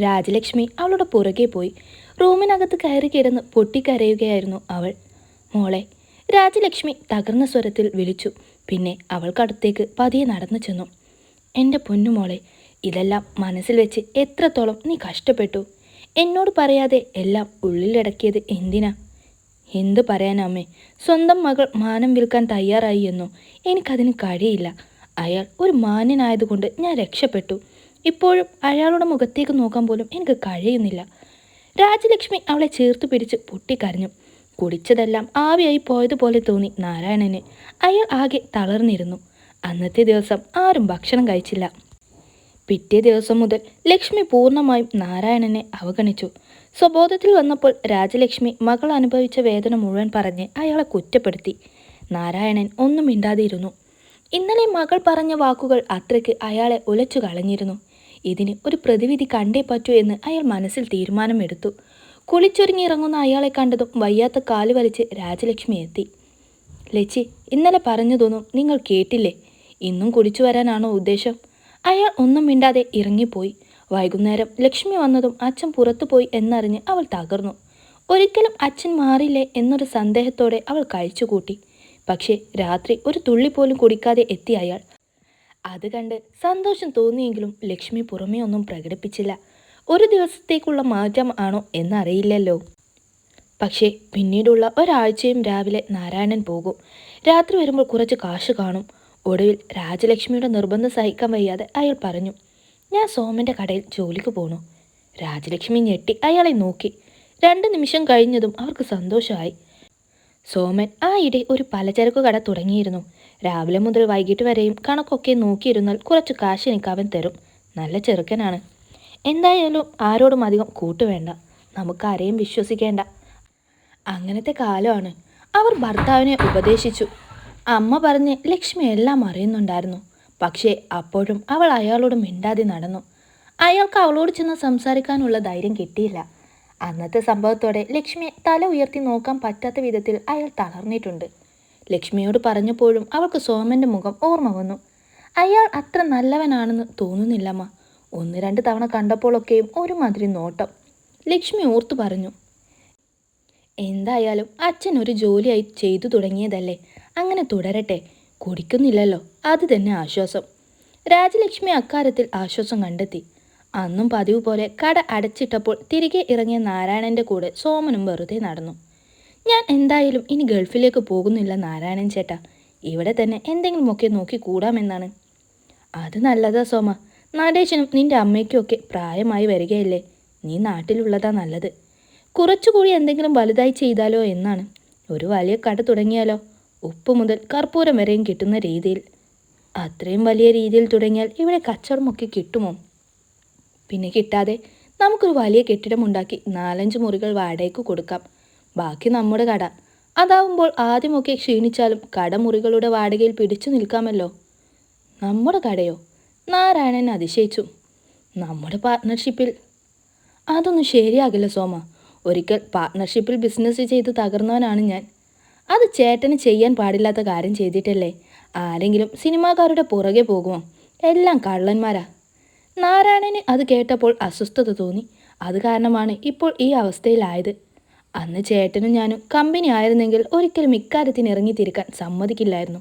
രാജലക്ഷ്മി അവളുടെ പുറകെ പോയി. റൂമിനകത്ത് കയറി കിടന്ന് പൊട്ടിക്കരയുകയായിരുന്നു അവൾ. മോളെ രാജലക്ഷ്മി തകർന്ന സ്വരത്തിൽ വിളിച്ചു. പിന്നെ അവൾക്കടുത്തേക്ക് പതിയെ നടന്നു ചെന്നു. എന്റെ പൊന്നുമോളെ ഇതെല്ലാം മനസ്സിൽ വെച്ച് എത്രത്തോളം നീ കഷ്ടപ്പെട്ടു. എന്നോട് പറയാതെ എല്ലാം ഉള്ളിലടക്കിയത് എന്തിനാ? എന്ത് പറയാനമ്മേ സ്വന്തം മകൾ മാനം വിൽക്കാൻ തയ്യാറായി എന്നോ എനിക്കതിന് കഴിയില്ല. അയാൾ ഒരു മാന്യനായതുകൊണ്ട് ഞാൻ രക്ഷപ്പെട്ടു. ഇപ്പോഴും അയാളുടെ മുഖത്തേക്ക് നോക്കാൻ പോലും എനിക്ക് കഴിയുന്നില്ല. രാജലക്ഷ്മി അവളെ ചേർത്ത് പിടിച്ച് പൊട്ടിക്കരഞ്ഞു. കുടിച്ചതെല്ലാം ആവിയായി പോയതുപോലെ തോന്നി നാരായണന്. അയാൾ ആകെ തളർന്നിരുന്നു. അന്നത്തെ ദിവസം ആരും ഭക്ഷണം കഴിച്ചില്ല. പിറ്റേ ദിവസം മുതൽ ലക്ഷ്മി പൂർണമായും നാരായണനെ അവഗണിച്ചു. സ്വബോധത്തിൽ വന്നപ്പോൾ രാജലക്ഷ്മി മകൾ അനുഭവിച്ച വേദന മുഴുവൻ പറഞ്ഞ് അയാളെ കുറ്റപ്പെടുത്തി. നാരായണൻ ഒന്നും മിണ്ടാതിരുന്നു. ഇന്നലെ മകൾ പറഞ്ഞ വാക്കുകൾ അത്രയ്ക്ക് അയാളെ ഉലച്ചു കളഞ്ഞിരുന്നു. ഇതിന് ഒരു പ്രതിവിധി കണ്ടേ പറ്റൂ എന്ന് അയാൾ മനസ്സിൽ തീരുമാനമെടുത്തു. കുളിച്ചൊരുങ്ങിയിറങ്ങുന്ന അയാളെ കണ്ടതും വയ്യാത്ത കാൽ വലിച്ച് രാജലക്ഷ്മി എത്തി. ലച്ചി ഇന്നലെ പറഞ്ഞതൊന്നും നിങ്ങൾ കേട്ടില്ലേ? ഇന്നും കുടിച്ചു വരാനാണോ ഉദ്ദേശം? അയാൾ ഒന്നും മിണ്ടാതെ ഇറങ്ങിപ്പോയി. വൈകുന്നേരം ലക്ഷ്മി വന്നതും അച്ഛൻ പുറത്തു പോയി എന്നറിഞ്ഞ് അവൾ തകർന്നു. ഒരിക്കലും അച്ഛൻ മാറില്ലേ? എന്നൊരു സന്ദേഹത്തോടെ അവൾ കഴിച്ചുകൂട്ടി. പക്ഷേ രാത്രി ഒരു തുള്ളി പോലും കുടിക്കാതെ എത്തി അയാൾ. അത് കണ്ട് സന്തോഷം തോന്നിയെങ്കിലും ലക്ഷ്മി പുറമേ ഒന്നും പ്രകടിപ്പിച്ചില്ല. ഒരു ദിവസത്തേക്കുള്ള മാറ്റം ആണോ എന്നറിയില്ലല്ലോ. പക്ഷേ പിന്നീടുള്ള ഒരാഴ്ചയും രാവിലെ നാരായണൻ പോകും. രാത്രി വരുമ്പോൾ കുറച്ച് കാശ് കാണും. ഒടുവിൽ രാജലക്ഷ്മിയുടെ നിർബന്ധം സഹിക്കാൻ വയ്യാതെ അയാൾ പറഞ്ഞു ഞാൻ സോമന്റെ കടയിൽ ജോലിക്ക് പോണു. രാജലക്ഷ്മി ഞെട്ടി അയാളെ നോക്കി. രണ്ട് നിമിഷം കഴിഞ്ഞതും അവർക്ക് സന്തോഷമായി. സോമൻ ആ ഇടെ ഒരു പലചരക്ക് കട തുടങ്ങിയിരുന്നു. രാവിലെ മുതൽ വൈകിട്ട് വരെയും കണക്കൊക്കെ നോക്കിയിരുന്നാൽ കുറച്ച് കാശ് എനിക്ക് അവൻ തരും. നല്ല ചെറുക്കനാണ്. എന്തായാലും ആരോടും അധികം കൂട്ടുവേണ്ട നമുക്കാരെയും വിശ്വസിക്കേണ്ട. അങ്ങനത്തെ കാലമാണ്. അവർ ഭർത്താവിനെ ഉപദേശിച്ചു. അമ്മ പറഞ്ഞ് ലക്ഷ്മി എല്ലാം അറിയുന്നുണ്ടായിരുന്നു. പക്ഷേ അപ്പോഴും അവൾ അയാളോട് മിണ്ടാതെ നടന്നു. അയാൾക്ക് അവളോട് ചെന്ന് സംസാരിക്കാനുള്ള ധൈര്യം കിട്ടിയില്ല. അന്നത്തെ സംഭവത്തോടെ ലക്ഷ്മിയെ തല ഉയർത്തി നോക്കാൻ പറ്റാത്ത വിധത്തിൽ അയാൾ തളർന്നിട്ടുണ്ട്. ലക്ഷ്മിയോട് പറഞ്ഞപ്പോഴും അവൾക്ക് സോമന്റെ മുഖം ഓർമ്മ വന്നു. അയാൾ അത്ര നല്ലവനാണെന്ന് തോന്നുന്നില്ലമ്മ. ഒന്ന് രണ്ട് തവണ കണ്ടപ്പോഴൊക്കെയും ഒരുമാതിരി നോട്ടം. ലക്ഷ്മി ഓർത്തു പറഞ്ഞു. എന്തായാലും അച്ഛൻ ഒരു ജോലിയായി ചെയ്തു തുടങ്ങിയതല്ലേ. അങ്ങനെ തുടരട്ടെ. കുടിക്കുന്നില്ലല്ലോ. അത് തന്നെ ആശ്വാസം. രാജലക്ഷ്മി അക്കാര്യത്തിൽ ആശ്വാസം കണ്ടെത്തി. അന്നും പതിവ് പോലെ കട അടച്ചിട്ടപ്പോൾ തിരികെ ഇറങ്ങിയ നാരായണന്റെ കൂടെ സോമനും വെറുതെ നടന്നു. ഞാൻ എന്തായാലും ഇനി ഗൾഫിലേക്ക് പോകുന്നില്ല നാരായണൻ ചേട്ടാ. ഇവിടെ തന്നെ എന്തെങ്കിലുമൊക്കെ നോക്കി കൂടാമെന്നാണ്. അത് നല്ലതാ സോമ. നടേശനും നിന്റെ അമ്മയ്ക്കുമൊക്കെ പ്രായമായി വരികയല്ലേ? നീ നാട്ടിലുള്ളതാ നല്ലത്. കുറച്ചുകൂടി എന്തെങ്കിലും വലുതായി ചെയ്താലോ എന്നാണ്. ഒരു വലിയ കട തുടങ്ങിയാലോ? ഉപ്പ് മുതൽ കർപ്പൂരം വരെയും കിട്ടുന്ന രീതിയിൽ. അത്രയും വലിയ രീതിയിൽ തുടങ്ങിയാൽ ഇവിടെ കച്ചവടമൊക്കെ കിട്ടുമോ? പിന്നെ കിട്ടാതെ നമുക്കൊരു വലിയ കെട്ടിടമുണ്ടാക്കി നാലഞ്ച് മുറികൾ വാടകയ്ക്ക് കൊടുക്കാം. ബാക്കി നമ്മുടെ കട. അതാവുമ്പോൾ ആദ്യമൊക്കെ ക്ഷീണിച്ചാലും കടമുറികളുടെ വാടകയിൽ പിടിച്ചു നിൽക്കാമല്ലോ. നമ്മുടെ കടയോ? നാരായണൻ അതിശയിച്ചു. നമ്മുടെ പാർട്ട്ണർഷിപ്പിൽ അതൊന്നും ശരിയാകില്ല സോമ. ഒരിക്കൽ പാർട്ട്ണർഷിപ്പിൽ ബിസിനസ് ചെയ്ത് തകർന്നവനാണ് ഞാൻ. അത് ചേട്ടന് ചെയ്യാൻ പാടില്ലാത്ത കാര്യം ചെയ്തിട്ടല്ലേ? ആരെങ്കിലും സിനിമാക്കാരുടെ പുറകെ പോകുമോ? എല്ലാം കള്ളന്മാരാ. നാരായണന് അത് കേട്ടപ്പോൾ അസ്വസ്ഥത തോന്നി. അത് കാരണമാണ് ഇപ്പോൾ ഈ അവസ്ഥയിലായത്. അന്ന് ചേട്ടനും ഞാനും കമ്പനി ആയിരുന്നെങ്കിൽ ഒരിക്കലും ഇക്കാര്യത്തിന് ഇറങ്ങിത്തിരിക്കാൻ സമ്മതിക്കില്ലായിരുന്നു.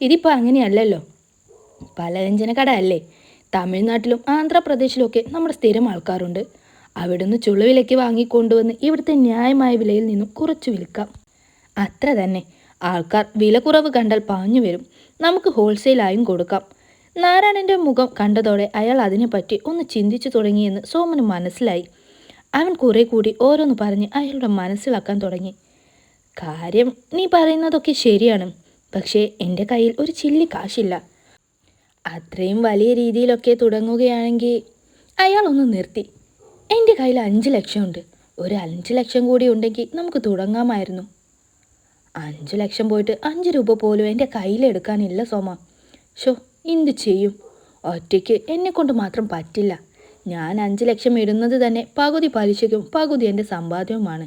ഇതിപ്പോൾ അങ്ങനെയല്ലല്ലോ. പലവ്യഞ്ജന കട അല്ലേ? തമിഴ്നാട്ടിലും ആന്ധ്രാപ്രദേശിലുമൊക്കെ നമ്മുടെ സ്ഥിരം ആൾക്കാരുണ്ട്. അവിടുന്ന് ചുളുവിലേക്ക് വാങ്ങിക്കൊണ്ടുവന്ന് ഇവിടുത്തെ ന്യായമായ വിലയിൽ നിന്നും കുറച്ച് വിൽക്കാം. അത്ര തന്നെ. ആൾക്കാർ വില കുറവ് കണ്ടാൽ പാഞ്ഞു വരും. നമുക്ക് ഹോൾസെയിലായും കൊടുക്കാം. നാരായണന്റെ മുഖം കണ്ടതോടെ അയാൾ അതിനെപ്പറ്റി ഒന്ന് ചിന്തിച്ചു തുടങ്ങിയെന്ന് സോമന് മനസ്സിലായി. അവൻ കുറെ കൂടി ഓരോന്ന് പറഞ്ഞ് അയാളുടെ മനസ്സിലാക്കാൻ തുടങ്ങി. കാര്യം നീ പറയുന്നതൊക്കെ ശരിയാണ്. പക്ഷേ എന്റെ കയ്യിൽ ഒരു ചില്ലി കാശില്ല. അത്രയും വലിയ രീതിയിലൊക്കെ തുടങ്ങുകയാണെങ്കിൽ അയാൾ ഒന്ന് നിർത്തി. എന്റെ കയ്യിൽ അഞ്ച് ലക്ഷമുണ്ട്. ഒരു അഞ്ച് ലക്ഷം കൂടി ഉണ്ടെങ്കിൽ നമുക്ക് തുടങ്ങാമായിരുന്നു. അഞ്ച് ലക്ഷം പോയിട്ട് അഞ്ച് രൂപ പോലും എന്റെ കയ്യിലെടുക്കാനില്ല സോമ. ഷോ എന്ത് ചെയ്യും? ഒറ്റയ്ക്ക് എന്നെ കൊണ്ട് മാത്രം പറ്റില്ല. ഞാൻ അഞ്ച് ലക്ഷം ഇടുന്നത് തന്നെ പകുതി പലിശയ്ക്കും പകുതി എന്റെ സമ്പാദ്യവുമാണ്.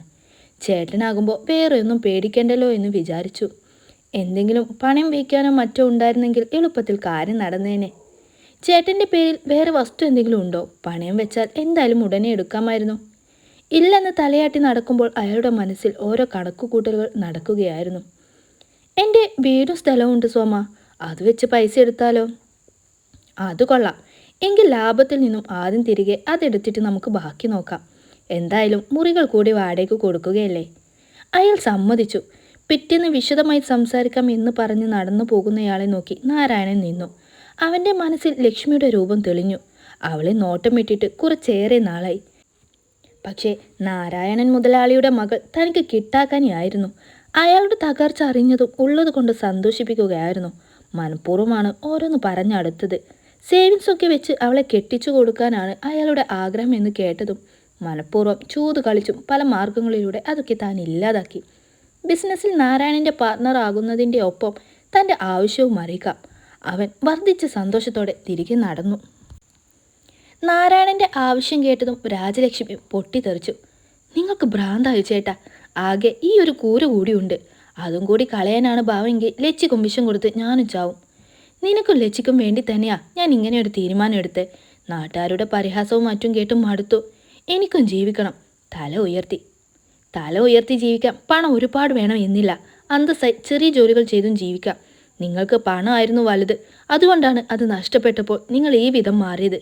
ചേട്ടനാകുമ്പോൾ വേറെ ഒന്നും പേടിക്കേണ്ടല്ലോ എന്ന് വിചാരിച്ചു. എന്തെങ്കിലും പണം വയ്ക്കാനോ മറ്റോ ഉണ്ടായിരുന്നെങ്കിൽ എളുപ്പത്തിൽ കാര്യം നടന്നേനെ. ചേട്ടന്റെ പേരിൽ വേറെ വസ്തു എന്തെങ്കിലും ഉണ്ടോ? പണയം വെച്ചാൽ എന്തായാലും ഉടനെ എടുക്കാമായിരുന്നു. ഇല്ലെന്ന് തലയാട്ടി നടക്കുമ്പോൾ അയാളുടെ മനസ്സിൽ ഓരോ കണക്കുകൂട്ടലുകൾ നടക്കുകയായിരുന്നു. എന്റെ വീടും സ്ഥലവും ഉണ്ട് സോമ. അത് വെച്ച് പൈസ എടുത്താലോ? അത് കൊള്ളാം. എങ്കിൽ ലാഭത്തിൽ നിന്നും ആദ്യം തിരികെ അതെടുത്തിട്ട് നമുക്ക് ബാക്കി നോക്കാം. എന്തായാലും മുറികൾ കൂടി വാടകയ്ക്ക് കൊടുക്കുകയല്ലേ? അയാൾ സമ്മതിച്ചു. പിറ്റേന്ന് വിശദമായി സംസാരിക്കാം എന്ന് പറഞ്ഞ് നടന്നു പോകുന്നയാളെ നോക്കി നാരായണൻ നിന്നു. അവന്റെ മനസ്സിൽ ലക്ഷ്മിയുടെ രൂപം തെളിഞ്ഞു. അവളെ നോട്ടമിട്ടിട്ട് കുറച്ചേറെ നാളായി. പക്ഷേ നാരായണൻ മുതലാളിയുടെ മകൾ തനിക്ക് കിട്ടാക്കാനായിരുന്നു അയാളുടെ തകർച്ച അറിഞ്ഞതും ഉള്ളതുകൊണ്ട് സന്തോഷിപ്പിക്കുകയായിരുന്നു. മനഃപൂർവമാണ് ഓരോന്ന് പറഞ്ഞടുത്തത് സേവിങ്സ് ഒക്കെ വെച്ച് അവളെ കെട്ടിച്ചു കൊടുക്കാനാണ് അയാളുടെ ആഗ്രഹം എന്ന് കേട്ടതും മനഃപൂർവം ചൂത് കളിച്ചും പല മാർഗങ്ങളിലൂടെ അതൊക്കെ താൻ ഇല്ലാതാക്കി. ബിസിനസ്സിൽ നാരായണന്റെ പാർട്ണർ ആകുന്നതിന്റെ ഒപ്പം തന്റെ ആവശ്യവും അറിയിക്കാം അവൻ വർദ്ധിച്ച സന്തോഷത്തോടെ തിരികെ നടന്നു. നാരായണന്റെ ആവശ്യം കേട്ടതും രാജലക്ഷ്മി പൊട്ടിത്തെറിച്ചു. നിങ്ങൾക്ക് ഭ്രാന്തായി ചേട്ടാ. ആകെ ഈ ഒരു കൂര കൂടിയുണ്ട്. അതും കൂടി കളയാനാണ് ഭാവമെങ്കിൽ ലച്ചി കുമ്പിശം കൊടുത്ത് ഞാനും ചാവും. നിനക്കും ലച്ചിക്കും വേണ്ടി തന്നെയാ ഞാൻ ഇങ്ങനെ ഒരു തീരുമാനം എടുത്ത്. നാട്ടുകാരുടെ പരിഹാസവും മറ്റും കേട്ടും മടുത്തു. എനിക്കും ജീവിക്കണം. തല ഉയർത്തി. തല ഉയർത്തി ജീവിക്കാം. പണം ഒരുപാട് വേണം എന്നില്ല. അന്തസ്സായി ചെറിയ ജോലികൾ ചെയ്തും ജീവിക്കാം. നിങ്ങൾക്ക് പണമായിരുന്നു വലുത്. അതുകൊണ്ടാണ് അത് നഷ്ടപ്പെട്ടപ്പോൾ നിങ്ങൾ ഈ വിധം മാറിയത്.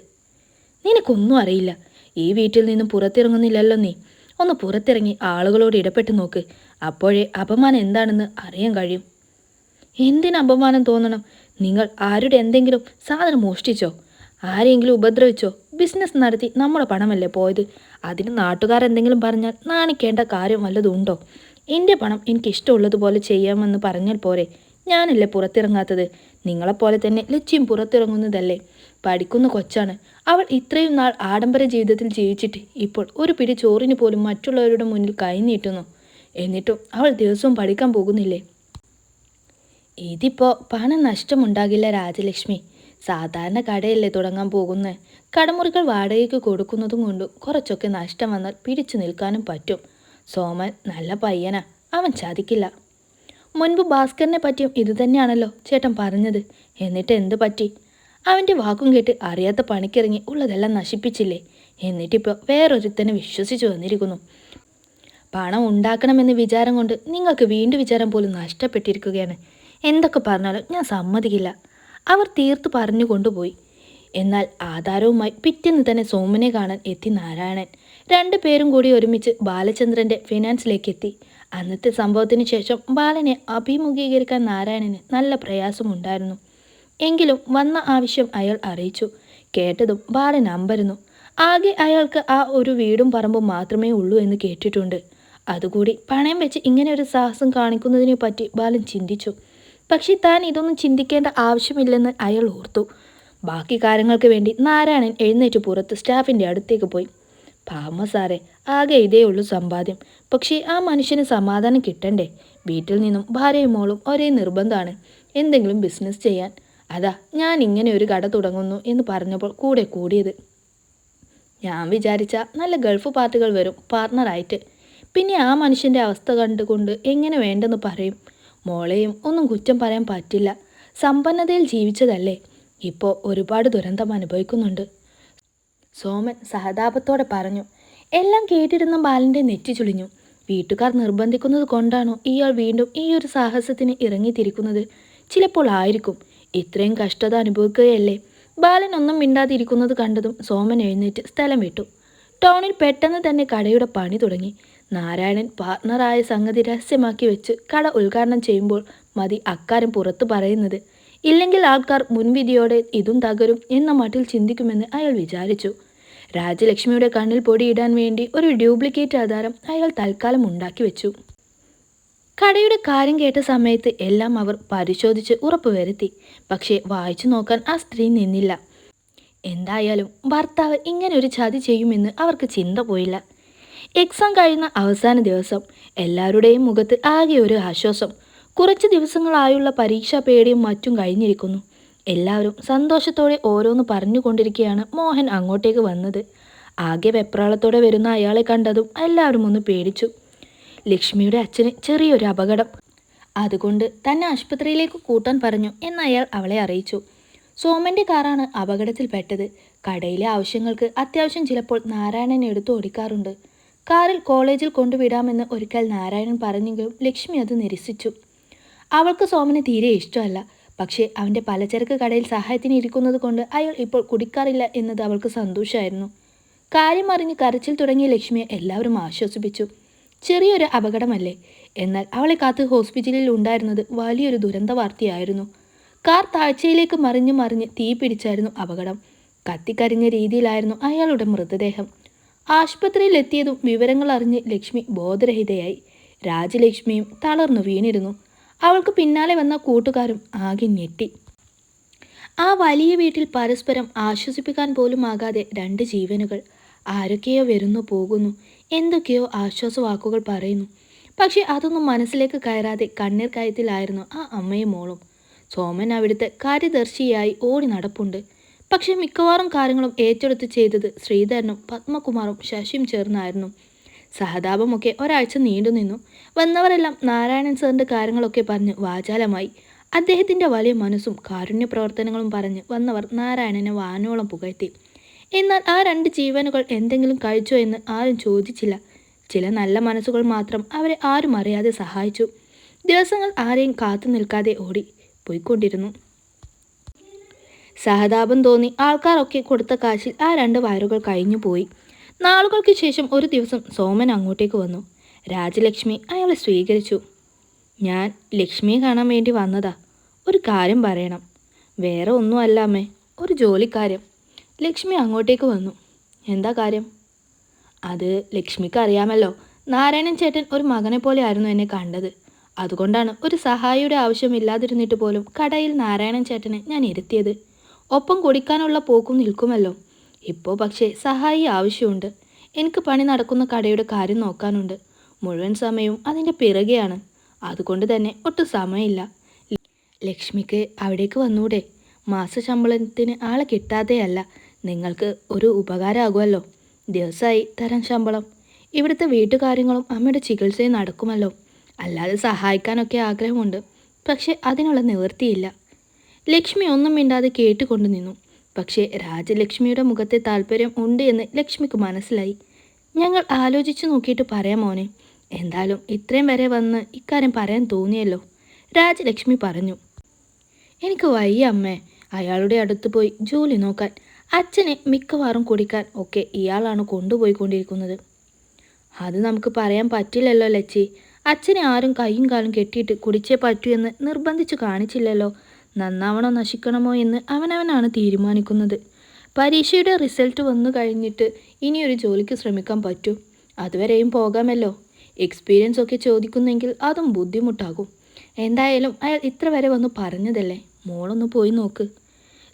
നിനക്കൊന്നും അറിയില്ല. ഈ വീട്ടിൽ നിന്നും പുറത്തിറങ്ങുന്നില്ലല്ലോ നീ. ഒന്ന് പുറത്തിറങ്ങി ആളുകളോട് ഇടപെട്ട് നോക്ക്. അപ്പോഴേ അപമാനം എന്താണെന്ന് അറിയാൻ കഴിയും. എന്തിന് അപമാനം തോന്നണം? നിങ്ങൾ ആരുടെ എന്തെങ്കിലും സാധനം മോഷ്ടിച്ചോ? ആരെങ്കിലും ഉപദ്രവിച്ചോ? ബിസിനസ് നടത്തി നമ്മുടെ പണമല്ലേ പോയത്? അതിന് നാട്ടുകാരെന്തെങ്കിലും പറഞ്ഞാൽ നാണിക്കേണ്ട കാര്യം വല്ലതും ഉണ്ടോ എന്റെ പണം എനിക്ക് ഇഷ്ടമുള്ളതുപോലെ ചെയ്യാമെന്ന് പറഞ്ഞാൽ പോരെ. ഞാനല്ലേ പുറത്തിറങ്ങാത്തത്? നിങ്ങളെപ്പോലെ തന്നെ ലക്ഷ്യം പുറത്തിറങ്ങുന്നതല്ലേ? പഠിക്കുന്ന കൊച്ചാണ്. അവൾ ഇത്രയും നാൾ ആഡംബര ജീവിതത്തിൽ ജീവിച്ചിട്ട് ഇപ്പോൾ ഒരു പിടി ചോറിന് പോലും മറ്റുള്ളവരുടെ മുന്നിൽ കൈനീട്ടുന്നു എന്നിട്ടും അവൾ ദിവസവും പഠിക്കാൻ പോകുന്നില്ലേ? ഇതിപ്പോൾ പണം നഷ്ടമുണ്ടാകില്ല രാജലക്ഷ്മി. സാധാരണ കടയല്ലേ തുടങ്ങാൻ പോകുന്നത് കടമുറികൾ വാടകയ്ക്ക് കൊടുക്കുന്നതും കൊണ്ട് കുറച്ചൊക്കെ നഷ്ടം വന്നാൽ പിടിച്ചു നിൽക്കാനും പറ്റും. സോമൻ നല്ല പയ്യനാ. അവൻ ചതിക്കില്ല. മുൻപ് ഭാസ്കറിനെ പറ്റിയും ഇതുതന്നെയാണല്ലോ ചേട്ടൻ പറഞ്ഞത്. എന്നിട്ട് എന്ത് പറ്റി? അവന്റെ വാക്കും കേട്ട് അറിയാത്ത പണിക്കിറങ്ങി ഉള്ളതെല്ലാം നശിപ്പിച്ചില്ലേ? എന്നിട്ടിപ്പോൾ വേറൊരുത്തനെ വിശ്വസിച്ചു വന്നിരിക്കുന്നു. പണം ഉണ്ടാക്കണമെന്ന വിചാരം കൊണ്ട് നിങ്ങൾക്ക് വീണ്ടും വിചാരം പോലും നഷ്ടപ്പെട്ടിരിക്കുകയാണ്. എന്തൊക്കെ പറഞ്ഞാലും ഞാൻ സമ്മതിക്കില്ല. അവർ തീർത്ത് പറഞ്ഞു കൊണ്ടുപോയി. എന്നാൽ ആധാരവുമായി പിറ്റേന്ന് തന്നെ സോമനെ കാണാൻ എത്തി നാരായണൻ. രണ്ടു പേരും കൂടി ഒരുമിച്ച് ബാലചന്ദ്രന്റെ ഫിനാൻസിലേക്ക് എത്തി. അന്നത്തെ സംഭവത്തിന് ശേഷം ബാലനെ അഭിമുഖീകരിക്കാൻ നാരായണന് നല്ല പ്രയാസമുണ്ടായിരുന്നു. എങ്കിലും വന്ന ആവശ്യം അയാൾ അറിയിച്ചു. കേട്ടതും ബാലൻ അമ്പരുന്നു. ആകെ അയാൾക്ക് ആ ഒരു വീടും പറമ്പും മാത്രമേ ഉള്ളൂ എന്ന് കേട്ടിട്ടുണ്ട്. അതുകൂടി പണയം വെച്ച് ഇങ്ങനെ ഒരു സാഹസം കാണിക്കുന്നതിനെ പറ്റി ബാലൻ ചിന്തിച്ചു. പക്ഷേ താൻ ഇതൊന്നും ചിന്തിക്കേണ്ട ആവശ്യമില്ലെന്ന് അയാൾ ഓർത്തു. ബാക്കി കാര്യങ്ങൾക്ക് വേണ്ടി നാരായണൻ എഴുന്നേറ്റ് പുറത്ത് സ്റ്റാഫിന്റെ അടുത്തേക്ക് പോയി. പാമ സാറേ ആകെ ഇതേ ഉള്ളൂ സമ്പാദ്യം. പക്ഷേ ആ മനുഷ്യന് സമാധാനം കിട്ടണ്ടേ? വീട്ടിൽ നിന്നും ഭാര്യയും മോളും ഒരേ നിർബന്ധമാണ്. എന്തെങ്കിലും ബിസിനസ് ചെയ്യാൻ. അതാ ഞാൻ ഇങ്ങനെ ഒരു കട തുടങ്ങുന്നു എന്ന് പറഞ്ഞപ്പോൾ കൂടെ കൂടിയത്. ഞാൻ വിചാരിച്ച നല്ല ഗൾഫ് പാർട്ടികൾ വരും പാർട്ണറായിട്ട്. പിന്നെ ആ മനുഷ്യന്റെ അവസ്ഥ കണ്ടുകൊണ്ട് എങ്ങനെ വേണ്ടെന്ന് പറയും? മോളെയും ഒന്നും കുറ്റം പറയാൻ പറ്റില്ല. സമ്പന്നതയിൽ ജീവിച്ചതല്ലേ. ഇപ്പോൾ ഒരുപാട് ദുരന്തം അനുഭവിക്കുന്നുണ്ട്. സോമൻ സഹതാപത്തോടെ പറഞ്ഞു എല്ലാം കേട്ടിരുന്ന ബാലന്റെ നെറ്റി ചുളിഞ്ഞു. വീട്ടുകാർ നിർബന്ധിക്കുന്നത് കൊണ്ടാണോ ഇയാൾ വീണ്ടും ഈ ഒരു സാഹസത്തിന് ഇറങ്ങിത്തിരിക്കുന്നത് ചിലപ്പോൾ ആയിരിക്കും. ഇത്രയും കഷ്ടത അനുഭവിക്കുകയല്ലേ? ബാലൻ ഒന്നും മിണ്ടാതിരിക്കുന്നത് കണ്ടതും സോമൻ എഴുന്നേറ്റ് സ്ഥലം വിട്ടു. ടൗണിൽ പെട്ടെന്ന് തന്നെ കടയുടെ പണി തുടങ്ങി. നാരായണൻ പാർട്ണറായ സംഗതി രഹസ്യമാക്കി വെച്ച് കട ഉദ്ഘാടനം ചെയ്യുമ്പോൾ മതി അക്കാര്യം പുറത്തു പറയുന്നത്. ഇല്ലെങ്കിൽ ആൾക്കാർ മുൻവിധിയോടെ ഇതും തകരും എന്ന മട്ടിൽ ചിന്തിക്കുമെന്ന് അയാൾ വിചാരിച്ചു. രാജലക്ഷ്മിയുടെ കണ്ണിൽ പൊടിയിടാൻ വേണ്ടി ഒരു ഡ്യൂപ്ലിക്കേറ്റ് ആധാരം അയാൾ തൽക്കാലം ഉണ്ടാക്കി വെച്ചു. കടയുടെ കാര്യം കേട്ട സമയത്ത് എല്ലാം അവർ പരിശോധിച്ച് ഉറപ്പുവരുത്തി. പക്ഷേ വായിച്ചു നോക്കാൻ ആ സ്ത്രീ നിന്നില്ല. എന്തായാലും ഭർത്താവ് ഇങ്ങനെ ഒരു ചതി ചെയ്യുമെന്ന് അവർക്ക് ചിന്ത പോയില്ല. എക്സാം കഴിയുന്ന അവസാന ദിവസം എല്ലാവരുടെയും മുഖത്ത് ആകെ ഒരു ആശ്വാസം. കുറച്ച് ദിവസങ്ങളായുള്ള പരീക്ഷാ പേടിയും മറ്റും കഴിഞ്ഞിരിക്കുന്നു. എല്ലാവരും സന്തോഷത്തോടെ ഓരോന്ന് പറഞ്ഞുകൊണ്ടിരിക്കെയാണ് മോഹൻ അങ്ങോട്ടേക്ക് വന്നത്. ആകെ വെപ്രാളത്തോടെ വരുന്ന അയാളെ കണ്ടതും എല്ലാവരും ഒന്ന് പേടിച്ചു. ലക്ഷ്മിയുടെ അച്ഛന് ചെറിയൊരു അപകടം. അതുകൊണ്ട് തന്നെ ആശുപത്രിയിലേക്ക് കൂട്ടാൻ പറഞ്ഞു എന്ന് അയാൾ അവളെ അറിയിച്ചു. സോമന്റെ കാറാണ് അപകടത്തിൽപ്പെട്ടത്. കടയിലെ ആവശ്യങ്ങൾക്ക് അത്യാവശ്യം ചിലപ്പോൾ നാരായണനെ എടുത്തു ഓടിക്കാറുണ്ട്. കാറിൽ കോളേജിൽ കൊണ്ടുവിടാമെന്ന് ഒരിക്കൽ നാരായണൻ പറഞ്ഞെങ്കിലും ലക്ഷ്മി അത് നിരസിച്ചു. അവൾക്ക് സോമനെ തീരെ ഇഷ്ടമല്ല. പക്ഷേ അവന്റെ പലചരക്ക് കടയിൽ സഹായത്തിന് ഇരിക്കുന്നത് കൊണ്ട് അയാൾ ഇപ്പോൾ കുടിക്കാറില്ല എന്നത് അവൾക്ക് സന്തോഷമായിരുന്നു. കാര്യം അറിഞ്ഞ് കരച്ചിൽ തുടങ്ങിയ ലക്ഷ്മിയെ എല്ലാവരും ആശ്വസിപ്പിച്ചു. ചെറിയൊരു അപകടമല്ലേ? എന്നാൽ അവളെ കാത്ത് ഹോസ്പിറ്റലിൽ ഉണ്ടായിരുന്നത് വലിയൊരു ദുരന്ത വാർത്തയായിരുന്നു കാർ താഴ്ചയിലേക്ക് മറിഞ്ഞു മറിഞ്ഞ് തീ പിടിച്ചായിരുന്നു അപകടം. കത്തിക്കരിഞ്ഞ രീതിയിലായിരുന്നു അയാളുടെ മൃതദേഹം. ആശുപത്രിയിൽ എത്തിയതും വിവരങ്ങൾ അറിഞ്ഞ് ലക്ഷ്മി ബോധരഹിതയായി. രാജലക്ഷ്മിയും തളർന്നു വീണിരുന്നു. അവൾക്ക് പിന്നാലെ വന്ന കൂട്ടുകാരും ആകെ ഞെട്ടി. ആ വലിയ വീട്ടിൽ പരസ്പരം ആശ്വസിപ്പിക്കാൻ പോലും ആകാതെ രണ്ട് ജീവനുകൾ. ആരൊക്കെയോ വരുന്നു പോകുന്നു എന്തൊക്കെയോ ആശ്വാസവാക്കുകൾ പറയുന്നു. പക്ഷെ അതൊന്നും മനസ്സിലേക്ക് കയറാതെ കണ്ണീർ കയത്തിലായിരുന്നു ആ അമ്മയും മോളും. സോമൻ അവിടുത്തെ കാര്യദർശിയായി ഓടി നടപ്പുണ്ട്. പക്ഷെ മിക്കവാറും കാര്യങ്ങളും ഏറ്റെടുത്ത് ചെയ്തത് ശ്രീധരനും പത്മകുമാറും ശശിയും ചേർന്നായിരുന്നു. സഹതാപമൊക്കെ ഒരാഴ്ച നീണ്ടു നിന്നു. വന്നവരെല്ലാം നാരായണൻ സാറിന്റെ കാര്യങ്ങളൊക്കെ പറഞ്ഞ് വാചാലമായി. അദ്ദേഹത്തിന്റെ വലിയ മനസ്സും കാരുണ്യ പ്രവർത്തനങ്ങളും പറഞ്ഞ് വന്നവർ നാരായണനെ വാനോളം പുകഴ്ത്തി. എന്നാൽ ആ രണ്ട് ജീവനുകൾ എന്തെങ്കിലും കഴിച്ചോ എന്ന് ആരും ചോദിച്ചില്ല. ചില നല്ല മനസ്സുകൾ മാത്രം അവരെ ആരും അറിയാതെ സഹായിച്ചു. ദിവസങ്ങൾ ആരെയും കാത്തു നിൽക്കാതെ ഓടി പോയിക്കൊണ്ടിരുന്നു. സഹതാപം തോന്നി. ആൾക്കാരൊക്കെ കൊടുത്ത കാശിൽ ആ രണ്ട് വയറുകൾ കഴിഞ്ഞു പോയി. നാളുകൾക്ക് ശേഷം ഒരു ദിവസം സോമൻ അങ്ങോട്ടേക്ക് വന്നു. രാജലക്ഷ്മി അയാളെ സ്വീകരിച്ചു. ഞാൻ ലക്ഷ്മിയെ കാണാൻ വേണ്ടി വന്നതാ. ഒരു കാര്യം പറയണം. വേറെ ഒന്നും അല്ല അമ്മേ. ഒരു ജോലിക്കാര്യം ലക്ഷ്മി അങ്ങോട്ടേക്ക് വന്നു. എന്താ കാര്യം? അത് ലക്ഷ്മിക്ക് അറിയാമല്ലോ. നാരായണൻ ചേട്ടൻ ഒരു മകനെ പോലെ ആയിരുന്നു എന്നെ കണ്ടത്. അതുകൊണ്ടാണ് ഒരു സഹായിയുടെ ആവശ്യമില്ലാതിരുന്നിട്ട് പോലും കടയിൽ നാരായണൻ ചേട്ടനെ ഞാൻ ഇരുത്തിയത്. ഒപ്പം കുടിക്കാനുള്ള പോക്കും നിൽക്കുമല്ലോ. ഇപ്പോൾ പക്ഷേ സഹായി ആവശ്യമുണ്ട്. എനിക്ക് പണി നടക്കുന്ന കടയുടെ കാര്യം നോക്കാനുണ്ട്. മുഴുവൻ സമയവും അതിന്റെ പിറകെയാണ്. അതുകൊണ്ട് തന്നെ ഒട്ടും സമയമില്ല. ലക്ഷ്മിക്ക് അവിടേക്ക് വന്നൂടെ. മാസശമ്പളത്തിന് ആളെ കിട്ടാതെയല്ല. നിങ്ങൾക്ക് ഒരു ഉപകാരമാകുമല്ലോ. ദിവസമായി തരാൻ ശമ്പളം. ഇവിടുത്തെ വീട്ടുകാര്യങ്ങളും അമ്മയുടെ ചികിത്സയും നടക്കുമല്ലോ. അല്ലാതെ സഹായിക്കാനൊക്കെ ആഗ്രഹമുണ്ട്. പക്ഷെ അതിനുള്ള നിവൃത്തിയില്ല. ലക്ഷ്മി ഒന്നും മിണ്ടാതെ കേട്ടുകൊണ്ട് നിന്നു. പക്ഷേ രാജലക്ഷ്മിയുടെ മുഖത്തെ താല്പര്യം ഉണ്ട് എന്ന് ലക്ഷ്മിക്ക് മനസ്സിലായി. ഞങ്ങൾ ആലോചിച്ചു നോക്കിയിട്ട് പറയാം മോനെ. എന്തായാലും ഇത്രയും വരെ വന്ന് ഇക്കാര്യം പറയാൻ തോന്നിയല്ലോ. രാജലക്ഷ്മി പറഞ്ഞു. എനിക്ക് വയ്യ അമ്മേ. അയാളുടെ അടുത്ത് പോയി ജോലി നോക്കാൻ അച്ഛനെ മിക്കവാറും കുടിക്കാൻ ഒക്കെ ഇയാളാണ് കൊണ്ടുപോയിക്കൊണ്ടിരിക്കുന്നത്. അത് നമുക്ക് പറയാൻ പറ്റില്ലല്ലോ ലച്ചി. അച്ഛനെ ആരും കൈയും കാലും കെട്ടിയിട്ട് കുടിച്ചേ പറ്റൂ എന്ന് നിർബന്ധിച്ചു കാണിച്ചില്ലല്ലോ. നന്നാവണോ നശിക്കണമോ എന്ന് അവനവനാണ് തീരുമാനിക്കുന്നത്. പരീക്ഷയുടെ റിസൾട്ട് വന്നു കഴിഞ്ഞിട്ട് ഇനിയൊരു ജോലിക്ക് ശ്രമിക്കാൻ പറ്റൂ. അതുവരെയും പോകാമല്ലോ. എക്സ്പീരിയൻസ് ഒക്കെ ചോദിക്കുന്നെങ്കിൽ അതും ബുദ്ധിമുട്ടാകും. എന്തായാലും അയാൾ ഇത്ര വരെ വന്ന് പറഞ്ഞതല്ലേ? മോളൊന്ന് പോയി നോക്ക്.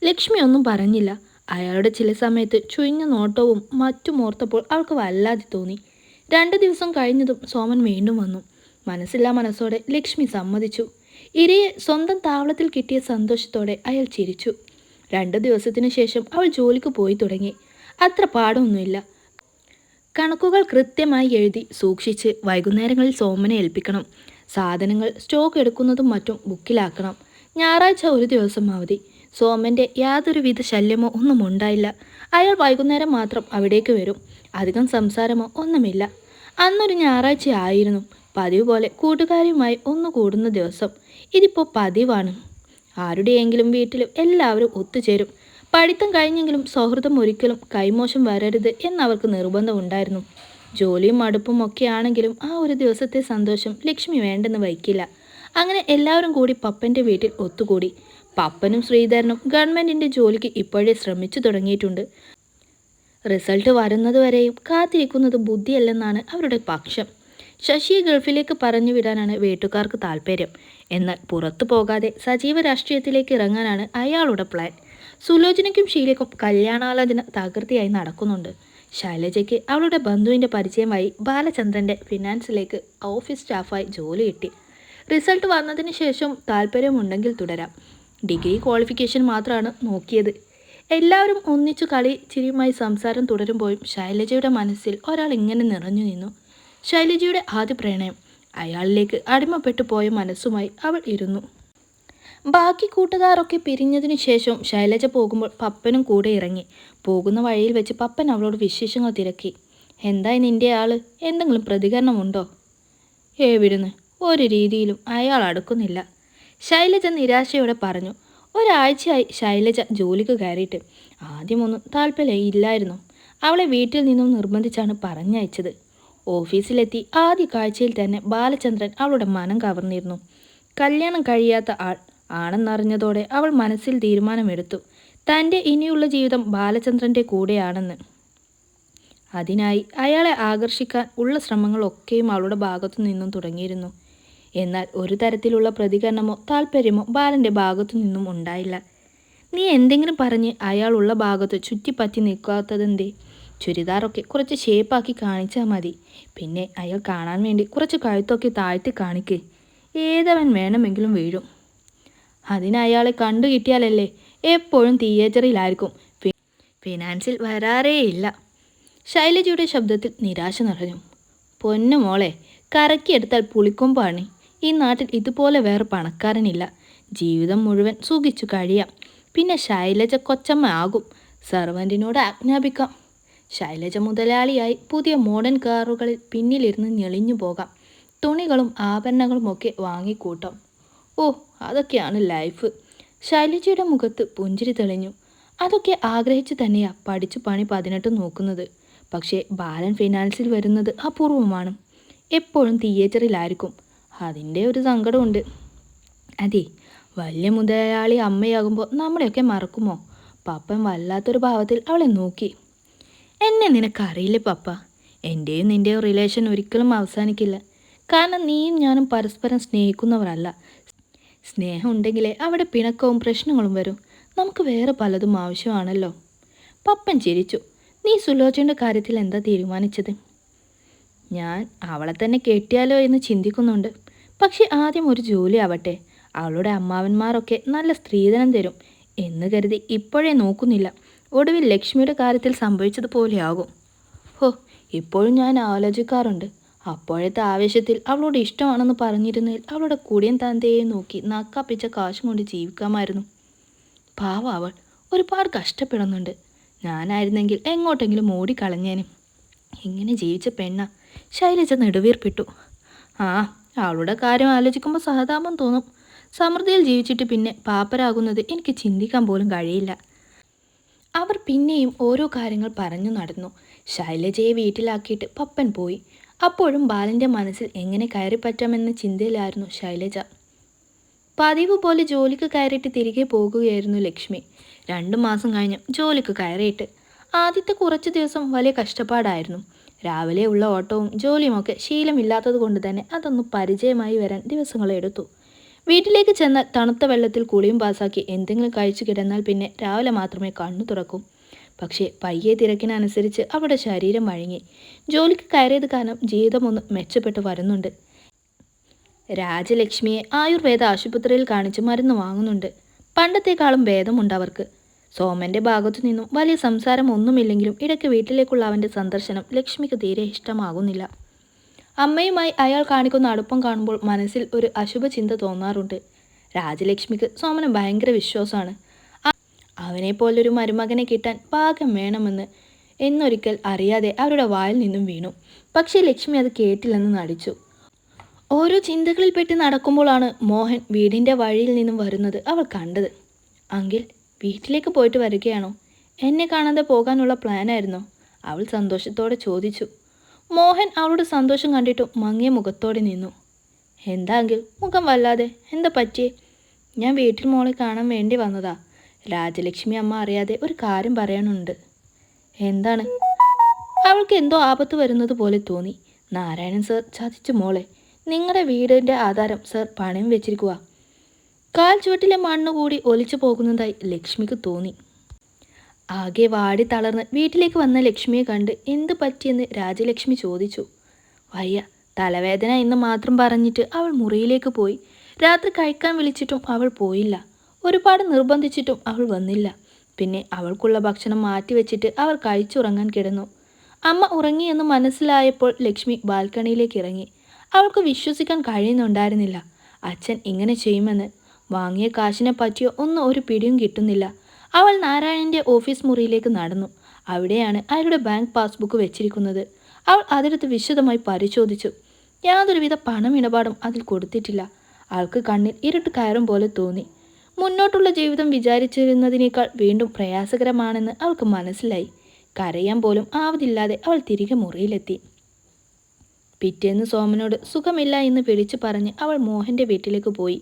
ലക്ഷ്മി ഒന്നും പറഞ്ഞില്ല. അയാളുടെ ചില സമയത്ത് ചുഴിഞ്ഞ നോട്ടവും മറ്റും ഓർത്തപ്പോൾ അവൾക്ക് വല്ലാതെ തോന്നി. രണ്ട് ദിവസം കഴിഞ്ഞതും സോമൻ വീണ്ടും വന്നു. മനസ്സില്ലാ മനസ്സോടെ ലക്ഷ്മി സമ്മതിച്ചു. ഇരയെ സ്വന്തം താവളത്തിൽ കിട്ടിയ സന്തോഷത്തോടെ അയാൾ ചിരിച്ചു. രണ്ട് ദിവസത്തിനു ശേഷം അവൾ ജോലിക്ക് പോയി തുടങ്ങി. അത്ര പാടൊന്നുമില്ല. കണക്കുകൾ കൃത്യമായി എഴുതി സൂക്ഷിച്ച് വൈകുന്നേരങ്ങളിൽ സോമനെ ഏൽപ്പിക്കണം. സാധനങ്ങൾ സ്റ്റോക്ക് എടുക്കുന്നതും മറ്റും ബുക്കിലാക്കണം. ഞായറാഴ്ച ഒരു ദിവസം അവധി. സോമന്റെ യാതൊരുവിധ ശല്യമോ ഒന്നും ഉണ്ടായില്ല. അയാൾ വൈകുന്നേരം മാത്രം അവിടേക്ക് വരും. അധികം സംസാരമോ ഒന്നുമില്ല. അന്നൊരു ഞായറാഴ്ച ആയിരുന്നു. പതിവ് പോലെ കൂട്ടുകാരുമായി ഒന്ന് കൂടുന്ന ദിവസം. ഇതിപ്പോൾ പതിവാണ്. ആരുടെയെങ്കിലും വീട്ടിലും എല്ലാവരും ഒത്തുചേരും. പഠിത്തം കഴിഞ്ഞെങ്കിലും സൗഹൃദം ഒരിക്കലും കൈമോശം വരരുത് എന്നവർക്ക് നിർബന്ധമുണ്ടായിരുന്നു ജോലിയും മടുപ്പും ഒക്കെ ആണെങ്കിലും ആ ഒരു ദിവസത്തെ സന്തോഷം ലക്ഷ്മി വേണ്ടെന്ന് വയ്ക്കില്ല. അങ്ങനെ എല്ലാവരും കൂടി പപ്പന്റെ വീട്ടിൽ ഒത്തുകൂടി. പപ്പനും ശ്രീധരനും ഗവൺമെന്റിന്റെ ജോലിക്ക് ഇപ്പോഴേ ശ്രമിച്ചു തുടങ്ങിയിട്ടുണ്ട്. റിസൾട്ട് വരുന്നതുവരെയും കാത്തിരിക്കുന്നത് ബുദ്ധിയല്ലെന്നാണ് അവരുടെ പക്ഷം. ശശിയെ ഗൾഫിലേക്ക് പറഞ്ഞു വിടാനാണ് വീട്ടുകാർക്ക് താല്പര്യം. എന്നാൽ പുറത്തു പോകാതെ സജീവ രാഷ്ട്രീയത്തിലേക്ക് ഇറങ്ങാനാണ് അയാളുടെ പ്ലാൻ സുലോചനയ്ക്കും ഷീലയ്ക്കും കല്യാണാലോചന തകൃതിയായി നടക്കുന്നുണ്ട്. ശൈലജയ്ക്ക് അവളുടെ ബന്ധുവിന്റെ പരിചയമായി ബാലചന്ദ്രന്റെ ഫിനാൻസിലേക്ക് ഓഫീസ് സ്റ്റാഫായി ജോലി കിട്ടി. റിസൾട്ട് വന്നതിന് ശേഷം താല്പര്യമുണ്ടെങ്കിൽ തുടരാം. ഡിഗ്രി ക്വാളിഫിക്കേഷൻ മാത്രമാണ് നോക്കിയത്. എല്ലാവരും ഒന്നിച്ചു കളി ചിരിയുമായി സംസാരം തുടരുമ്പോഴും ശൈലജയുടെ മനസ്സിൽ ഒരാൾ ഇങ്ങനെ നിറഞ്ഞു നിന്നു. ശൈലജയുടെ ആദ്യ പ്രണയം. അയാളിലേക്ക് അടിമപ്പെട്ടു പോയ മനസ്സുമായി അവൾ ഇരുന്നു. ബാക്കി കൂട്ടുകാരൊക്കെ പിരിഞ്ഞതിനു ശേഷം ശൈലജ പോകുമ്പോൾ പപ്പനും കൂടെ ഇറങ്ങി. പോകുന്ന വഴിയിൽ വെച്ച് പപ്പൻ അവളോട് വിശേഷങ്ങൾ തിരക്കി. എന്തായി നിന്റെ ആൾ? എന്തെങ്കിലും പ്രതികരണമുണ്ടോ? ഏവിടുന്ന് ഒരു രീതിയിലും അയാൾ അടുക്കുന്നില്ല. ശൈലജ നിരാശയോടെ പറഞ്ഞു. ഒരാഴ്ചയായി ശൈലജ ജോലിക്ക് കയറിയിട്ട്. ആദ്യമൊന്നും താല്പര്യം ഇല്ലായിരുന്നു അവളെ വീട്ടിൽ നിന്നും നിർബന്ധിച്ചാണ് പറഞ്ഞയച്ചത്. ഓഫീസിലെത്തി ആദ്യ കാഴ്ചയിൽ തന്നെ ബാലചന്ദ്രൻ അവളുടെ മനം കവർന്നിരുന്നു. കല്യാണം കഴിയാത്ത ആൾ ആണെന്നറിഞ്ഞതോടെ അവൾ മനസ്സിൽ തീരുമാനമെടുത്തു. തന്റെ ഇനിയുള്ള ജീവിതം ബാലചന്ദ്രന്റെ കൂടെയാണെന്ന്. അതിനായി അയാളെ ആകർഷിക്കാൻ ഉള്ള ശ്രമങ്ങളൊക്കെയും അവളുടെ ഭാഗത്തു നിന്നും തുടങ്ങിയിരുന്നു. എന്നാൽ ഒരു തരത്തിലുള്ള പ്രതികരണമോ താല്പര്യമോ ബാലന്റെ ഭാഗത്തു നിന്നും ഉണ്ടായില്ല. നീ എന്തെങ്കിലും പറഞ്ഞ് അയാളുള്ള ഭാഗത്ത് ചുറ്റിപ്പറ്റി നിൽക്കാത്തതെന്തേ? ചുരിദാറൊക്കെ കുറച്ച് ഷേപ്പാക്കി കാണിച്ചാൽ മതി. പിന്നെ അയാൾ കാണാൻ വേണ്ടി കുറച്ച് കഴുത്തൊക്കെ താഴ്ത്തി കാണിക്ക്. ഏതവൻ വേണമെങ്കിലും വീഴും. അതിന് അയാളെ കണ്ടു കിട്ടിയാലല്ലേ എപ്പോഴും തിയേറ്ററിലായിരിക്കും. ഫിനാൻസിൽ ഇല്ല ശൈലജയുടെ ശബ്ദത്തിൽ നിരാശ നിറഞ്ഞു. പൊന്നു മോളെ കറക്കിയെടുത്താൽ പുളിക്കൊമ്പാണ്. ഈ നാട്ടിൽ ഇതുപോലെ വേറെ പണക്കാരനില്ല. ജീവിതം മുഴുവൻ സുഖിച്ചു കഴിയാം. പിന്നെ ശൈലജ കൊച്ചമ്മ ആകും. സർവന്റിനോട് ആജ്ഞാപിക്കാം. ശൈലജ മുതലാളിയായി പുതിയ മോഡേൺ കാറുകളിൽ പിന്നിലിരുന്ന് ഞെളിഞ്ഞു പോകാം. തുണികളും ആഭരണങ്ങളും ഒക്കെ വാങ്ങിക്കൂട്ടാം. ഓ അതൊക്കെയാണ് ലൈഫ്. ശൈലജയുടെ മുഖത്ത് പുഞ്ചിരി തെളിഞ്ഞു. അതൊക്കെ ആഗ്രഹിച്ചു തന്നെയാ പഠിച്ചു പണി പതിനെട്ട് നോക്കുന്നത്. പക്ഷേ ബാലൻ ഫിനാൻസിൽ വരുന്നത് അപൂർവമാണ്. എപ്പോഴും തിയേറ്ററിലായിരിക്കും. അതിന്റെ ഒരു സങ്കടമുണ്ട്. അതെ വലിയ മുതലാളി അമ്മയാകുമ്പോൾ നമ്മളെയൊക്കെ മറക്കുമോ? പപ്പൻ വല്ലാത്തൊരു ഭാവത്തിൽ അവളെ നോക്കി. എന്നെ നിനക്കറിയില്ലേ പപ്പ? എന്റെയും നിന്റെയും റിലേഷൻ ഒരിക്കലും അവസാനിക്കില്ല. കാരണം നീയും ഞാനും പരസ്പരം സ്നേഹിക്കുന്നവരല്ല. സ്നേഹം ഉണ്ടെങ്കിലേ അവിടെ പിണക്കവും പ്രശ്നങ്ങളും വരും. നമുക്ക് വേറെ പലതും ആവശ്യമാണല്ലോ. പപ്പൻ ചിരിച്ചു. നീ സുലോചന്റെ കാര്യത്തിൽ എന്താ തീരുമാനിച്ചത്? ഞാൻ അവളെ തന്നെ കെട്ടിയാലോ എന്ന് ചിന്തിക്കുന്നുണ്ട്. പക്ഷെ ആദ്യം ഒരു ജോലി ആവട്ടെ. അവളുടെ അമ്മാവന്മാരൊക്കെ നല്ല സ്ത്രീധനം തരും എന്ന് കരുതി ഇപ്പോഴേ നോക്കുന്നില്ല. ഒടുവിൽ ലക്ഷ്മിയുടെ കാര്യത്തിൽ സംഭവിച്ചതുപോലെയാകും ഹോ ഇപ്പോഴും ഞാൻ ആലോചിക്കാറുണ്ട്. അപ്പോഴത്തെ ആവേശത്തിൽ അവളോട് ഇഷ്ടമാണെന്ന് പറഞ്ഞിരുന്നതിൽ അവളുടെ കുടിയൻ തന്തയെ നോക്കി നക്കപ്പിച്ച കാശും കൊണ്ട് ജീവിക്കാമായിരുന്നു. പാവ അവൾ. ഒരുപാട് കഷ്ടപ്പെടുന്നുണ്ട്. ഞാനായിരുന്നെങ്കിൽ എങ്ങോട്ടെങ്കിലും ഓടിക്കളഞ്ഞേനും. ഇങ്ങനെ ജീവിച്ച പെണ്ണ ശൈലജ നെടുവീർപ്പിട്ടു. ആ അവളുടെ കാര്യം ആലോചിക്കുമ്പോൾ സഹതാപം തോന്നും. സമൃദ്ധിയിൽ ജീവിച്ചിട്ട് പിന്നെ പാപ്പരാകുന്നത് എനിക്ക് ചിന്തിക്കാൻ പോലും കഴിയില്ല. അവർ പിന്നെയും ഓരോ കാര്യങ്ങൾ പറഞ്ഞു നടന്നു. ശൈലജയെ വീട്ടിലാക്കിയിട്ട് പപ്പൻ പോയി. അപ്പോഴും ബാലന്റെ മനസ്സിൽ എങ്ങനെ കയറി പറ്റാമെന്ന ചിന്തയിലായിരുന്നു ശൈലജ. പതിവ് പോലെ ജോലിക്ക് കയറിയിട്ട് തിരികെ പോകുകയായിരുന്നു ലക്ഷ്മി. രണ്ടു മാസം കഴിഞ്ഞ് ജോലിക്ക് കയറിയിട്ട്. ആദ്യത്തെ കുറച്ച് ദിവസം വലിയ കഷ്ടപ്പാടായിരുന്നു. രാവിലെ ഉള്ള ഓട്ടവും ജോലിയുമൊക്കെ ശീലമില്ലാത്തത് കൊണ്ട് തന്നെ അതൊന്ന് പരിചയമായി വരാൻ ദിവസങ്ങളെടുത്തു വീട്ടിലേക്ക് ചെന്നാൽ തണുത്ത വെള്ളത്തിൽ കുളിയും പാസാക്കി എന്തെങ്കിലും കഴിച്ചു കിടന്നാൽ പിന്നെ രാവിലെ മാത്രമേ കണ്ണു തുറക്കൂ. പക്ഷേ പയ്യെ തിരക്കിനനുസരിച്ച് അവിടെ ശരീരം വഴങ്ങി ജോലിക്ക് കയറിയത് കാരണം ജീവിതമൊന്ന് മെച്ചപ്പെട്ടു വരുന്നുണ്ട്. രാജലക്ഷ്മിയെ ആയുർവേദ ആശുപത്രിയിൽ കാണിച്ച് മരുന്ന് വാങ്ങുന്നുണ്ട്. പണ്ടത്തെക്കാളും ഭേദമുണ്ട് അവർക്ക്. സോമന്റെ ഭാഗത്തു നിന്നും വലിയ സംസാരം ഒന്നുമില്ലെങ്കിലും ഇടയ്ക്ക് വീട്ടിലേക്കുള്ള അവന്റെ സന്ദർശനം ലക്ഷ്മിക്ക് തീരെ ഇഷ്ടമാകുന്നില്ല. അമ്മയുമായി അയാൾ കാണിക്കുന്ന അടുപ്പം കാണുമ്പോൾ മനസ്സിൽ ഒരു അശുഭ ചിന്ത തോന്നാറുണ്ട്. രാജലക്ഷ്മിക്ക് സോമന് ഭയങ്കര വിശ്വാസമാണ്. അവനെപ്പോലൊരു മരുമകനെ കിട്ടാൻ പാകം വേണമെന്ന് എന്നൊരിക്കൽ അറിയാതെ അവരുടെ വായിൽ നിന്നും വീണു. പക്ഷേ ലക്ഷ്മി അത് കേട്ടില്ലെന്ന് നടിച്ചു. ഓരോ ചിന്തകളിൽ പെട്ട് നടക്കുമ്പോഴാണ് മോഹൻ വീടിന്റെ വഴിയിൽ നിന്നും വരുന്നത് അവൾ കണ്ടത്. അങ്കിൽ വീട്ടിലേക്ക് പോയിട്ട് വരികയാണോ? എന്നെ കാണാതെ പോകാനുള്ള പ്ലാനായിരുന്നോ അവൾ സന്തോഷത്തോടെ ചോദിച്ചു. മോഹൻ അവളുടെ സന്തോഷം കണ്ടിട്ട് മങ്ങിയ മുഖത്തോടെ നിന്നു. എന്താങ്കിൽ മുഖം വല്ലാതെ? എന്താ പറ്റിയേ? ഞാൻ വീട്ടിൽ മോളെ കാണാൻ വേണ്ടി വന്നതാ. രാജലക്ഷ്മി അമ്മ അറിയാതെ ഒരു കാര്യം പറയാനുണ്ട്. എന്താണ്? അവൾക്ക് എന്തോ ആപത്ത് വരുന്നത് പോലെ തോന്നി. നാരായണൻ സർ ചതിച്ചു മോളെ. നിങ്ങളുടെ വീടിന്റെ ആധാരം സർ പണയം വെച്ചിരിക്കുക കാൽ ചുവട്ടിലെ മണ്ണ് കൂടി ഒലിച്ചു പോകുന്നതായി ലക്ഷ്മിക്ക് തോന്നി. ആകെ വാടി തളർന്ന് വീട്ടിലേക്ക് വന്ന ലക്ഷ്മിയെ കണ്ട് എന്ത് പറ്റിയെന്ന് രാജലക്ഷ്മി ചോദിച്ചു. വയ്യ തലവേദന എന്ന് മാത്രം പറഞ്ഞിട്ട് അവൾ മുറിയിലേക്ക് പോയി. രാത്രി കഴിക്കാൻ വിളിച്ചിട്ടും അവൾ പോയില്ല. ഒരുപാട് നിർബന്ധിച്ചിട്ടും അവൾ വന്നില്ല. പിന്നെ അവൾക്കുള്ള ഭക്ഷണം മാറ്റിവെച്ചിട്ട് അവർ കഴിച്ചുറങ്ങാൻ കിടന്നു. അമ്മ ഉറങ്ങിയെന്ന് മനസ്സിലായപ്പോൾ ലക്ഷ്മി ബാൽക്കണിയിലേക്ക് ഇറങ്ങി. അവൾക്ക് വിശ്വസിക്കാൻ കഴിയുന്നുണ്ടായിരുന്നില്ല. അച്ഛൻ ഇങ്ങനെ ചെയ്യുമെന്ന്. വാങ്ങിയ കാശിനെ പറ്റിയോ ഒന്നും ഒരു പിടിയും കിട്ടുന്നില്ല. അവൾ നാരായണന്റെ ഓഫീസ് മുറിയിലേക്ക് നടന്നു. അവിടെയാണ് അയാളുടെ ബാങ്ക് പാസ്ബുക്ക് വെച്ചിരിക്കുന്നത്. അവൾ അതെടുത്ത് വിശദമായി പരിശോധിച്ചു. യാതൊരുവിധ പണമിടപാടും അതിൽ കൊടുത്തിട്ടില്ല. ആൾക്ക് കണ്ണിൽ ഇരുട്ട് കയറും പോലെ തോന്നി. മുന്നോട്ടുള്ള ജീവിതം വിചാരിച്ചിരുന്നതിനേക്കാൾ വീണ്ടും പ്രയാസകരമാണെന്ന് അവൾക്ക് മനസ്സിലായി. കരയാൻ പോലും ആവതില്ലാതെ അവൾ തിരികെ മുറിയിലെത്തി. പിറ്റേന്ന് സോമനോട് സുഖമില്ല എന്ന് വിളിച്ചു പറഞ്ഞ് അവൾ മോഹന്റെ വീട്ടിലേക്ക് പോയി.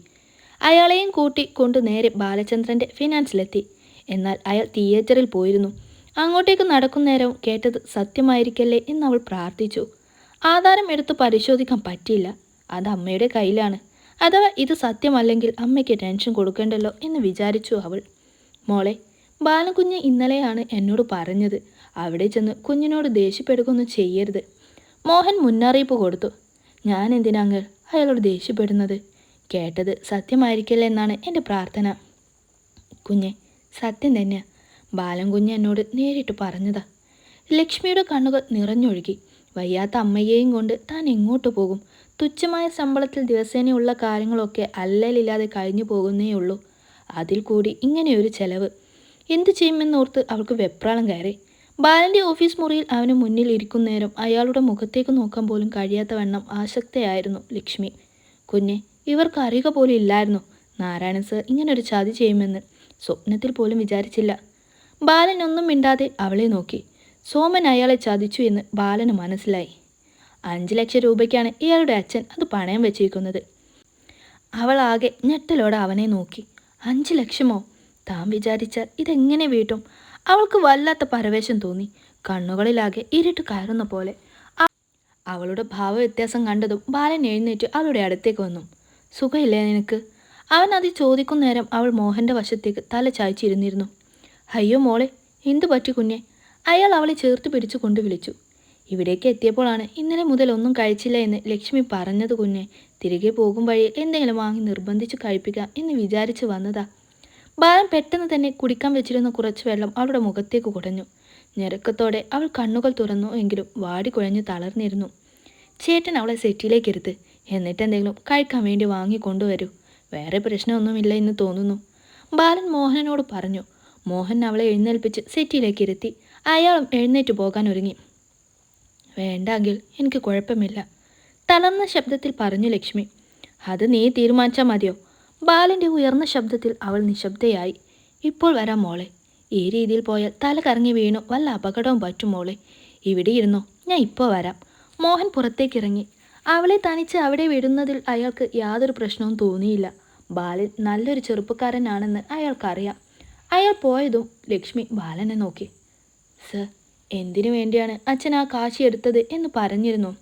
അയാളെയും കൂട്ടി കൊണ്ട് നേരെ ബാലചന്ദ്രന്റെ ഫിനാൻസിലെത്തി എന്നാൽ അയാൾ തിയേറ്ററിൽ പോയിരുന്നു. അങ്ങോട്ടേക്ക് നടക്കും നേരവും കേട്ടത് സത്യമായിരിക്കല്ലേ എന്ന് അവൾ പ്രാർത്ഥിച്ചു. ആധാരം എടുത്ത് പരിശോധിക്കാൻ പറ്റിയില്ല. അത് അമ്മയുടെ കയ്യിലാണ്. അഥവാ ഇത് സത്യമല്ലെങ്കിൽ അമ്മയ്ക്ക് ടെൻഷൻ കൊടുക്കേണ്ടല്ലോ എന്ന് വിചാരിച്ചു അവൾ. മോളെ ബാലകുഞ്ഞ് ഇന്നലെയാണ് എന്നോട് പറഞ്ഞത്. അവിടെ ചെന്ന് കുഞ്ഞിനോട് ദേഷ്യപ്പെടുകയൊന്നും ചെയ്യരുത്. മോഹൻ മുന്നറിയിപ്പ് കൊടുത്തു. ഞാൻ എന്തിനാങ്ങൾ അയാളോട് ദേഷ്യപ്പെടുന്നത്? കേട്ടത് സത്യമായിരിക്കില്ല എന്നാണ് എന്റെ പ്രാർത്ഥന. കുഞ്ഞെ സത്യം തന്നെയാ ബാലൻ കുഞ്ഞ് എന്നോട് നേരിട്ട് പറഞ്ഞതാ. ലക്ഷ്മിയുടെ കണ്ണുകൾ നിറഞ്ഞൊഴുകി. വയ്യാത്ത അമ്മയെയും കൊണ്ട് താൻ എങ്ങോട്ട് പോകും? തുച്ഛമായ ശമ്പളത്തിൽ ദിവസേനയുള്ള കാര്യങ്ങളൊക്കെ അല്ലലില്ലാതെ കഴിഞ്ഞു പോകുന്നേയുള്ളൂ അതിൽ കൂടി ഇങ്ങനെയൊരു ചെലവ്. എന്തു ചെയ്യുമെന്നോർത്ത് അവൾക്ക് വെപ്രാളം കയറി. ബാലന്റെ ഓഫീസ് മുറിയിൽ അവന് മുന്നിൽ ഇരിക്കുന്നേരം അയാളുടെ മുഖത്തേക്ക് നോക്കാൻ പോലും കഴിയാത്ത വണ്ണം ആശക്തയായിരുന്നു ലക്ഷ്മി. കുഞ്ഞെ ഇവർക്ക് അറിയുക പോലും ഇല്ലായിരുന്നു. നാരായണൻ സർ ഇങ്ങനൊരു ചതി ചെയ്യുമെന്ന് സ്വപ്നത്തിൽ പോലും വിചാരിച്ചില്ല. ബാലൻ ഒന്നും മിണ്ടാതെ അവളെ നോക്കി. സോമൻ അയാളെ ചതിച്ചു എന്ന് ബാലന് മനസ്സിലായി. അഞ്ച് ലക്ഷം രൂപയ്ക്കാണ് ഇയാളുടെ അച്ഛൻ അത് പണയം വെച്ചിരിക്കുന്നത്. അവൾ ആകെ ഞെട്ടലോടെ അവനെ നോക്കി. അഞ്ച് ലക്ഷമോ? താൻ വിചാരിച്ചാൽ ഇതെങ്ങനെ വീട്ടും? അവൾക്ക് വല്ലാത്ത പരവേശം തോന്നി. കണ്ണുകളിലാകെ ഇരുട്ട് കയറുന്ന പോലെ. അവളുടെ ഭാവവ്യത്യാസം കണ്ടതും ബാലൻ എഴുന്നേറ്റ് അവളുടെ അടുത്തേക്ക് വന്നു. സുഖമില്ലേ നിനക്ക്? അവൻ അത് ചോദിക്കും നേരം അവൾ മോഹന്റെ വശത്തേക്ക് തല ചായ്ച്ചിരുന്നിരുന്നു. അയ്യോ മോളെ എന്തു പറ്റി കുഞ്ഞെ? അയാൾ അവളെ ചേർത്ത് പിടിച്ചു കൊണ്ട് വിളിച്ചു. ഇവിടേക്ക് എത്തിയപ്പോഴാണ് ഇന്നലെ മുതൽ ഒന്നും കഴിച്ചില്ല എന്ന് ലക്ഷ്മി പറഞ്ഞത് കുഞ്ഞെ. തിരികെ പോകും വഴി എന്തെങ്കിലും വാങ്ങി നിർബന്ധിച്ച് കഴിപ്പിക്കാം എന്ന് വിചാരിച്ച് വന്നതാ. ബാലൻ പെട്ടെന്ന് തന്നെ കുടിക്കാൻ വെച്ചിരുന്ന കുറച്ച് വെള്ളം അവളുടെ മുഖത്തേക്ക് കുടഞ്ഞു. ഞെരക്കത്തോടെ അവൾ കണ്ണുകൾ തുറന്നു എങ്കിലും വാടി കുഴഞ്ഞു തളർന്നിരുന്നു. ചേട്ടൻ അവളെ സെറ്റിയിലേക്ക് ഇരുത്ത്. എന്നിട്ടെന്തെങ്കിലും കഴിക്കാൻ വേണ്ടി വാങ്ങി കൊണ്ടുവരൂ. വേറെ പ്രശ്നമൊന്നുമില്ല എന്ന് തോന്നുന്നു. ബാലൻ മോഹനനോട് പറഞ്ഞു മോഹൻ അവളെ എഴുന്നേൽപ്പിച്ച് സെറ്റിയിലേക്ക് ഇരുത്തി. അയാളും എഴുന്നേറ്റ് പോകാൻ ഒരുങ്ങി. വേണ്ടെങ്കിൽ എനിക്ക് കുഴപ്പമില്ല. തളർന്ന ശബ്ദത്തിൽ പറഞ്ഞു ലക്ഷ്മി അത് നീ തീരുമാനിച്ചാൽ മതിയോ? ബാലന്റെ ഉയർന്ന ശബ്ദത്തിൽ അവൾ നിശബ്ദയായി ഇപ്പോൾ വരാം മോളെ. ഈ രീതിയിൽ പോയാൽ തല കറങ്ങി വീണു. വല്ല അപകടവും പറ്റും മോളെ. ഇവിടെ ഇരുന്നോ? ഞാൻ ഇപ്പോൾ വരാം. മോഹൻ പുറത്തേക്കിറങ്ങി. അവളെ തനിച്ച് അവിടെ വിടുന്നതിൽ അയാൾക്ക് യാതൊരു പ്രശ്നവും തോന്നിയില്ല. ബാലൻ നല്ലൊരു ചെറുപ്പക്കാരനാണെന്ന് അയാൾക്കറിയാം. അയാൾ പോയതും ലക്ഷ്മി ബാലനെ നോക്കി. സർ എന്തിനു വേണ്ടിയാണ് അച്ഛൻ ആ കാശി എടുത്തത് എന്ന് പറഞ്ഞിരുന്നു?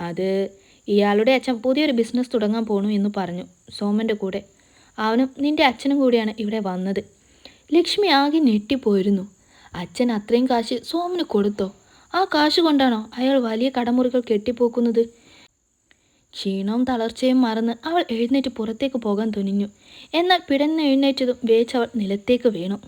അത് ഇയാളുടെ അച്ഛൻ പുതിയൊരു ബിസിനസ് തുടങ്ങാൻ പോണു എന്ന് പറഞ്ഞു സോമന്റെ കൂടെ. അവനും നിന്റെ അച്ഛനും കൂടിയാണ് ഇവിടെ വന്നത്. ലക്ഷ്മി ആകെ ഞെട്ടിപ്പോയിരുന്നു. അച്ഛൻ അത്രയും കാശ് സോമന് കൊടുത്തോ? ആ കാശ് കൊണ്ടാണോ അയാൾ വലിയ കടമുറികൾ കെട്ടിപ്പോക്കുന്നത്? ക്ഷീണവും തളർച്ചയും മറന്ന് അവൾ എഴുന്നേറ്റ് പുറത്തേക്ക് പോകാൻ തുനിഞ്ഞു. എന്നാൽ പിടന്ന് എഴുന്നേറ്റതും വേച്ചവൾ നിലത്തേക്ക് വീണു.